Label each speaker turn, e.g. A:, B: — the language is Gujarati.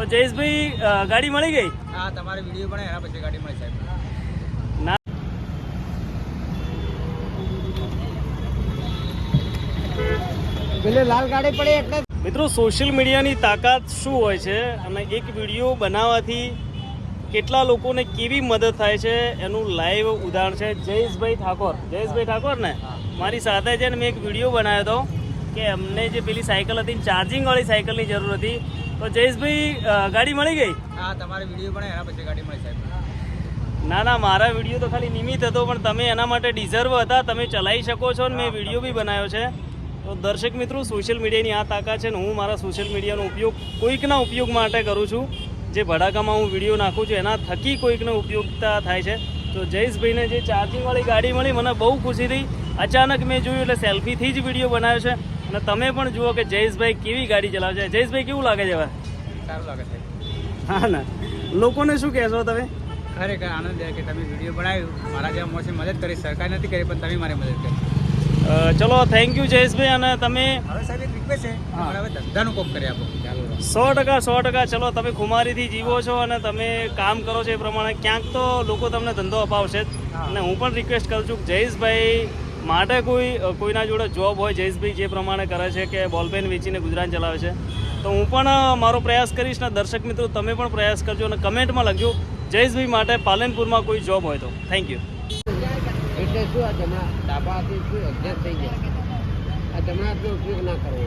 A: તો જયેશભાઈ ગાડી મળી ગઈ?
B: હા તમારે વીડિયો પણ એના પછી ગાડી મળી સાહેબ. પેલે લાલ ગાડી પડી એટલે
A: મિત્રો સોશિયલ મીડિયાની તાકાત શું હોય છે? અને એક વીડિયો બનાવવાથી કેટલા લોકોને કેવી મદદ થાય છે? એનું લાઈવ ઉદાહરણ છે જયેશભાઈ ઠાકોર. જયેશભાઈ ઠાકોર ને? મારી સાથે છે ને મેં એક વીડિયો બનાવ્યો હતો કે અમને જે પેલી સાયકલ હતી ચાર્જિંગ વાળી સાયકલની જરૂર હતી. તો જયેશભાઈ ગાડી મળી ગઈ?
B: હા તમારે વીડિયો પણ એના પછી ગાડી મળી સાહેબ.
A: ના ના મારા વીડિયો તો ખાલી નિમિત્ત હતો પણ તમે એના માટે ડિઝર્વ હતા. તમે ચલાવી શકો છો અને મેં વીડિયો બી બનાવ્યો છે. તો દર્શક મિત્રો સોશિયલ મીડિયાની આ તાકાત છે ને હું મારા સોશિયલ મીડિયાનો ઉપયોગ કોઈકના ઉપયોગ માટે કરું છું. જે ભડાકામાં હું વીડિયો નાખું છું એના થકી કોઈકને ઉપયોગતા થાય છે. તો જયેશભાઈને જે ચાર્જિંગવાળી ગાડી મળી મને બહુ ખુશી થઈ. અચાનક મેં જોયું એટલે સેલ્ફીથી જ વીડિયો બનાવ્યો છે. અને તમે પણ જુઓ કે જયેશભાઈ કેવી ગાડી ચલાવે છે જયેશભાઈ કેવું લાગે છે હવે?
B: સારું લાગે છે.
A: હા ના. લોકોને શું કહેશો તમે?
B: ખરેખર આનંદ કે તમે વીડિયો બનાવ્યું. મારા જેવા મોસી મદદ કરી. સરકાર નથી કરી પણ તમે મારે મદદ કરી.
A: ચલો થેન્ક યુ જયેશભાઈ. અને તમે?
B: હવે સાહેબ એક રિક્વેસ્ટ છે. હવે ધંધાનું કોક કરી આપો. ચાલો.
A: સો ટકા સો ટકા. ચલો તમે ખુમારીથી જીવો છો અને તમે કામ કરો છો એ પ્રમાણે. ક્યાંક તો લોકો તમને ધંધો અપાવશે અને હું પણ રિક્વેસ્ટ કરું છું કે જયેશભાઈ માટે કોઈ કોઈના જોડે જોબ હોય, જયેશભાઈ, જે પ્રમાણે કરે છે કે બોલપેન વેચીને ગુજરાન ચલાવે છે, તો હું પણ મારો પ્રયાસ કરીશ ને દર્શક મિત્રો, તમે પણ પ્રયાસ કરજો અને કમેન્ટમાં લખજો, જયેશભાઈ માટે પાલનપુરમાં કોઈ જોબ હોય તો. થેન્ક યુ
B: એટલે શું આ જમણા ડાબાથી શું એડજસ્ટ થઈ જાય? આ જમણા ઉપયોગ ના કરવો